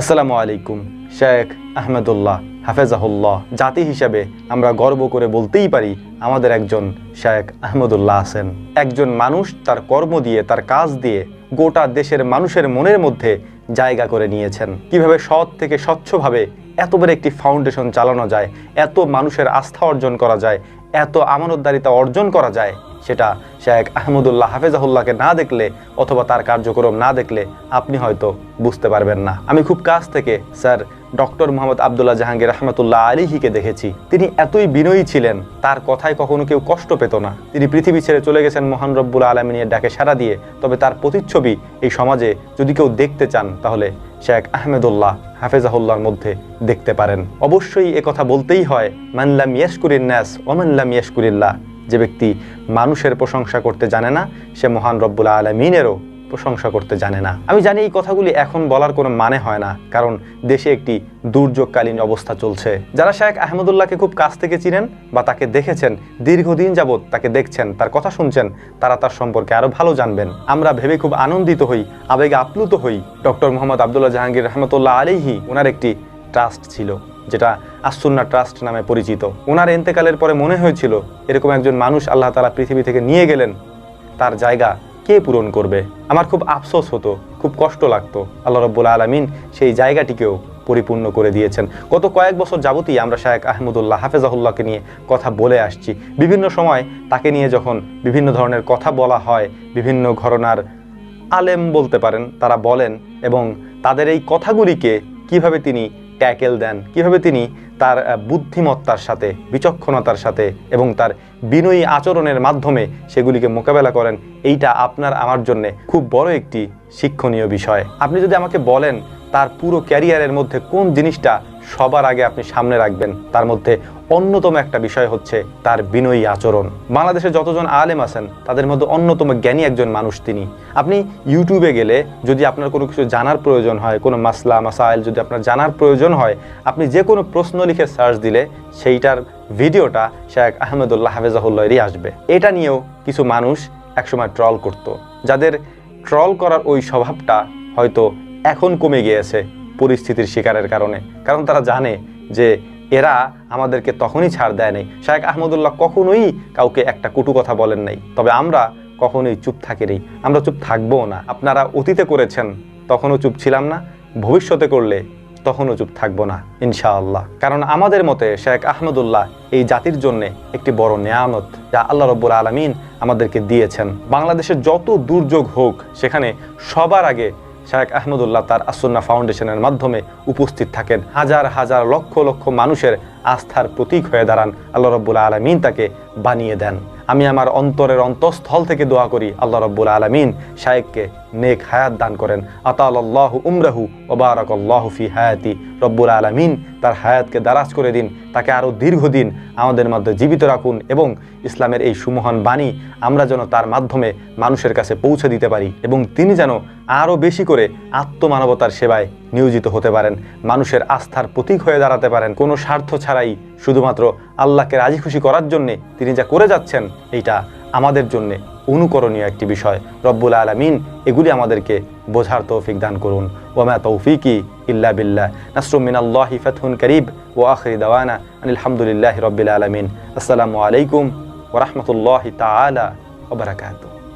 আসসালামু আলাইকুম, শেখ আহমেদুল্লাহ, হাফেজাহুল্লাহ। জাতি হিসাবে আমরা গর্ব করে বলতেই পারি, আমাদের একজন শেখ আহমদুল্লাহ আছেন। একজন মানুষ তার কর্ম দিয়ে, তার কাজ দিয়ে গোটা দেশের মানুষের মনের মধ্যে জায়গা করে নিয়েছেন। কীভাবে সৎ থেকে স্বচ্ছভাবে এত বড় একটি ফাউন্ডেশন চালানো যায়, এত মানুষের আস্থা অর্জন করা যায় এত আমানতদারিতা অর্জন করা যায়, সেটা শেখ আহমদুল্লাহ হাফেজাহুল্লাহকে না দেখলে অথবা তার কার্যক্রম না দেখলে আপনি হয়তো বুঝতে পারবেন না। আমি খুব কাছ থেকে স্যার ডক্টর মোহাম্মদ আবদুল্লাহ জাহাঙ্গীর রহমতুল্লাহ আলিহিকে দেখেছি। তিনি এতই বিনয়ী ছিলেন, তার কথায় কখনো কেউ কষ্ট পেত না। তিনি পৃথিবী ছেড়ে চলে গেছেন মহান রব্বুল আলমিনের ডাকে সাড়া দিয়ে, তবে তার প্রতিচ্ছবি এই সমাজে যদি কেউ দেখতে চান, তাহলে শেখ আহমেদুল্লাহ হাফেজাহুল্লার মধ্যে দেখতে পারেন। অবশ্যই কথা বলতেই হয় মানলাম ইয়াসকুরিন ন্যাস ওমানলাম ইয়াসকুরিল্লাহ যে ব্যক্তি মানুষের প্রশংসা করতে জানে না, সে মহান রব্বুল আলমিনেরও প্রশংসা করতে জানে না। আমি জানি এই কথাগুলি এখন বলার কোনো মানে হয় না, কারণ দেশে একটি দুর্যোগকালীন অবস্থা চলছে। যারা শেখ আহমদুল্লাহকে খুব কাছ থেকে চিনেন বা তাকে দেখেছেন, দীর্ঘদিন যাবৎ তাকে দেখছেন, তার কথা শুনছেন, তারা তার সম্পর্কে আরও ভালো জানবেন। আমরা ভেবে খুব আনন্দিত হই, আবেগে আপ্লুত হই। ডক্টর মোহাম্মদ আবদুল্লাহ জাহাঙ্গীর রহমতুল্লাহ আলিহি ওনার একটি ট্রাস্ট ছিল, যেটা আসুন্না ট্রাস্ট নামে পরিচিত। ওনার এন্তেকালের পরে মনে হয়েছিল, এরকম একজন মানুষ আল্লাহ তালা পৃথিবী থেকে নিয়ে গেলেন, তার জায়গা কে পূরণ করবে? আমার খুব আফসোস হতো, খুব কষ্ট লাগতো। আল্লাহ রব্বুল আলমিন সেই জায়গাটিকেও পরিপূর্ণ করে দিয়েছেন। গত কয়েক বছর যাবতই আমরা শায়েক আহমদুল্লাহ হাফেজাহুল্লাহকে নিয়ে কথা বলে আসছি। বিভিন্ন সময় তাকে নিয়ে যখন বিভিন্ন ধরনের কথা বলা হয়, বিভিন্ন ঘরনার আলেম বলতে পারেন, তারা বলেন এবং তাদের এই কথাগুলিকে কীভাবে তিনি ট্যাকেল দেন। কীভাবে তিনি তার বুদ্ধিমত্তার সাথে, বিচক্ষণতার সাথে এবং তার বিনয়ী আচরণের মাধ্যমে সেগুলিকে মোকাবেলা করেন, এইটা আপনার, আমার জন্যে খুব বড় একটি শিক্ষণীয় বিষয়। আপনি যদি আমাকে বলেন তার পুরো ক্যারিয়ারের মধ্যে কোন জিনিসটা সবার আগে আপনি সামনে রাখবেন। তার মধ্যে অন্যতম একটা বিষয় হচ্ছে তার বিনয়ী আচরণ। বাংলাদেশে যতজন আলেম আছেন, তাদের মধ্যে অন্যতম জ্ঞানী একজন মানুষ তিনি। আপনি ইউটিউবে গেলে যদি আপনার কোনো কিছু জানার প্রয়োজন হয়, কোনো মাসলা, মাসাইল যদি আপনার জানার প্রয়োজন হয়, আপনি যে কোনো প্রশ্ন লিখে সার্চ দিলে সেইটার ভিডিওটা শেখ আহমেদুল্লাহ হাফেজাহুল্লাহরই আসবে। এটা নিয়েও কিছু মানুষ একসময় ট্রল করত। যাদের ট্রল করার ওই স্বভাবটা হয়তো এখন কমে গিয়েছে। পরিস্থিতির শিকারের কারণে। কারণ তারা জানে যে এরা আমাদেরকে তখনই ছাড় দেয় নাই। শায়েক আহমদুল্লাহ কখনোই কাউকে একটা কটু কথা বলেন নাই। তবে আমরা কখনোই চুপ থাকি নেই আমরা চুপ থাকব না। আপনারা অতীতে করেছেন, তখনও চুপ ছিলাম না। ভবিষ্যতে করলে তখনও চুপ থাকব না, ইনশাআল্লাহ। কারণ আমাদের মতে শেখ আহমদুল্লাহ এই জাতির জন্য একটি বড় নেয়ামত যা আল্লাহ রব্বুল আলমিন আমাদেরকে দিয়েছেন। বাংলাদেশের যত দুর্যোগ হোক, সেখানে সবার আগে শেখ আহমদুল্লাহ তার আসন্না ফাউন্ডেশনের মাধ্যমে উপস্থিত থাকেন। হাজার হাজার লক্ষ লক্ষ মানুষের আস্থার প্রতীক হয়ে দাঁড়ান। আল্লাহ রব্বুল আলমিন তাকে বানিয়ে দেন। আমি আমার অন্তরের অন্তঃস্থল থেকে দোয়া করি, আল্লাহ রব্বুল আলমিন শায়েককে নেক হায়াত দান করেন। আতাল্লাহ উমরাহু ওবারক আল্লাহ ফি হায়াতি। রব্বুল আলমিন তার হায়াতকে দারাজ করে দিন, তাকে আরও দীর্ঘদিন আমাদের মধ্যে জীবিত রাখুন এবং ইসলামের এই সুমহান বাণী আমরা যেন তার মাধ্যমে মানুষের কাছে পৌঁছে দিতে পারি এবং তিনি যেন আরও বেশি করে আত্মমানবতার সেবায় নিয়োজিত হতে পারেন, মানুষের আস্থার প্রতীক হয়ে দাঁড়াতে পারেন। কোনো স্বার্থ ছাড়াই শুধুমাত্র আল্লাহকে রাজি খুশি করার জন্যে তিনি যা করে যাচ্ছেন, এইটা আমাদের জন্য অনুকরণীয় একটি বিষয়। রব্বুল আলমিন এগুলি আমাদেরকে বোঝার তৌফিক দান করুন। ওমা তৌফিকি ইল্লা বিল্লাহ। নাসরুম মিনাল্লাহি ফাতহুন করিব ও আখরি দাওয়ানা আলহামদুলিল্লাহ রব্বিল আলমিন। আসসালামু আলাইকুম ওরহমতুল্লাহ তালা ওবরাকাত